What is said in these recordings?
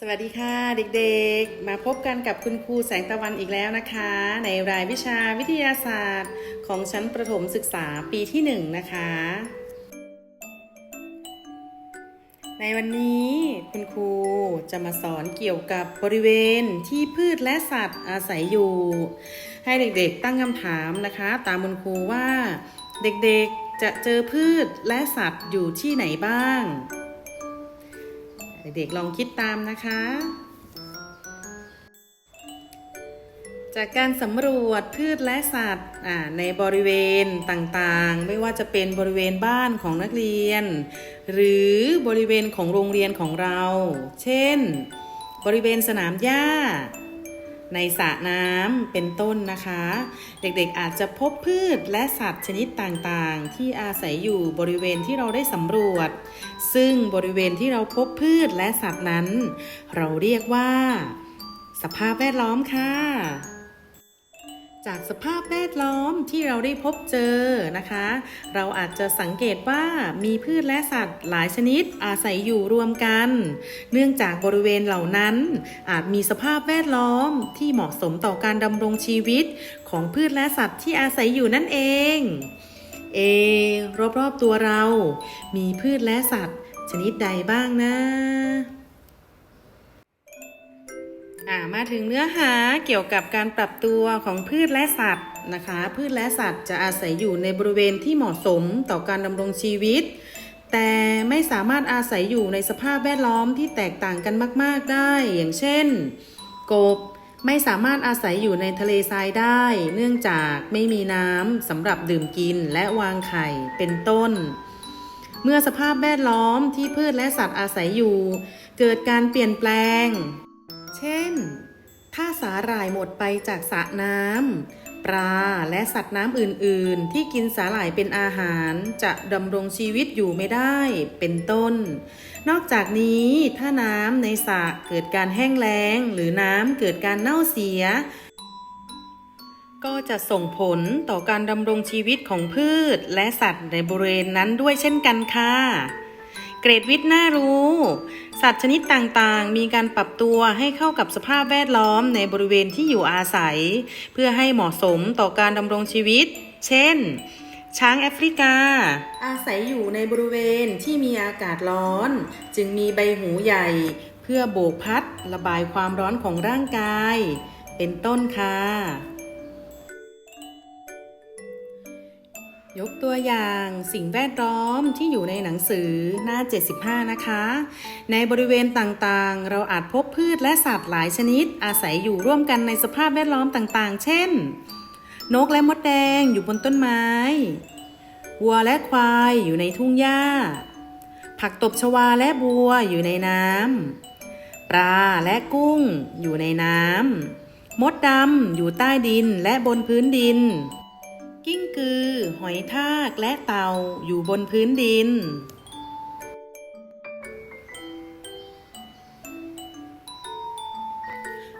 สวัสดีค่ะเด็กๆ มาพบกันกับคุณครูแสงตะวันอีกแล้วนะคะ ในรายวิชาวิทยาศาสตร์ของชั้นประถมศึกษาปีที่หนึ่งนะคะ ในวันนี้คุณครูจะมาสอนเกี่ยวกับบริเวณที่พืชและสัตว์อาศัยอยู่ ให้เด็กๆตั้งคำถามนะคะ ตามคุณครูว่า เด็กๆจะเจอพืชและสัตว์อยู่ที่ไหนบ้าง เด็กๆลองคิดตามนะคะ จากการสำรวจพืชและสัตว์ในบริเวณต่างๆ ไม่ว่าจะเป็นบริเวณบ้านของนักเรียน หรือบริเวณของโรงเรียนของเรา เช่น บริเวณสนามหญ้า ในสระน้ำเป็นต้นนะคะ เด็กๆอาจจะพบพืชและสัตว์ชนิดต่างๆ ที่อาศัยอยู่บริเวณที่เราได้สำรวจ ซึ่งบริเวณที่เราพบพืชและสัตว์นั้น เราเรียกว่า สภาพแวดล้อมค่ะ จากสภาพแวดล้อมที่เราได้พบเจอนะคะ เราอาจจะสังเกตว่ามีพืชและสัตว์หลายชนิดอาศัยอยู่รวมกัน เนื่องจากบริเวณเหล่านั้น อาจมีสภาพแวดล้อมที่เหมาะสมต่อการดำรงชีวิตของพืชและสัตว์ที่อาศัยอยู่นั่นเอง เอ รอบๆตัวเรา มีพืชและสัตว์ ชนิดใดบ้างนะ มาถึงเนื้อหาเกี่ยวกับการปรับตัวของพืชและสัตว์นะคะ พืชและสัตว์จะอาศัยอยู่ในบริเวณที่เหมาะสมต่อการดำรงชีวิต แต่ไม่สามารถอาศัยอยู่ในสภาพแวดล้อมที่แตกต่างกันมาก ๆ ได้ อย่างเช่น กบไม่สามารถอาศัยอยู่ในทะเลทรายได้ เนื่องจากไม่มีน้ำสำหรับดื่มกินและวางไข่เป็นต้น เมื่อสภาพแวดล้อมที่พืชและสัตว์อาศัยอยู่ เกิดการเปลี่ยนแปลง เช่น ถ้าสาหร่ายหมดไปจากสระน้ำปลาและสัตว์น้ำอื่น ๆ ที่กินสาหร่ายเป็นอาหารจะดำรงชีวิตอยู่ไม่ได้ เป็นต้น นอกจากนี้ถ้าน้ำในสระเกิดการแห้งแล้ง หรือน้ำเกิดการเน่าเสีย ก็จะส่งผลต่อการดำรงชีวิตของพืชและสัตว์ในบริเวณนั้นด้วยเช่นกันค่ะ เกรดวิทย์น่ารู้ สัตว์ชนิดต่างๆ มีการปรับตัวให้เข้ากับสภาพแวดล้อมในบริเวณที่อยู่อาศัย เพื่อให้เหมาะสมต่อการดำรงชีวิต เช่น ช้างแอฟริกา อาศัยอยู่ในบริเวณที่มีอากาศร้อน จึงมีใบหูใหญ่ เพื่อโบกพัด ระบายความร้อนของร่างกาย เป็นต้นค่ะ ยกตัวอย่างสิ่งแวดล้อมที่อยู่ในหนังสือหน้า 75 นะคะ ในบริเวณต่างๆ เราอาจพบพืชและสัตว์หลายชนิด อาศัยอยู่ร่วมกันในสภาพแวดล้อมต่างๆ เช่น นกและมดแดงอยู่บนต้นไม้ วัวและควายอยู่ในทุ่งหญ้า ผักตบชวาและบัวอยู่ในน้ำ ปลาและกุ้งอยู่ในน้ำ มดดำอยู่ใต้ดินและบนพื้นดิน กิ้งกือ หอยทากและเต่าอยู่บนพื้นดิน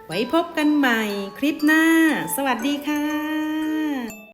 ไว้พบกันใหม่คลิปหน้า สวัสดีค่ะ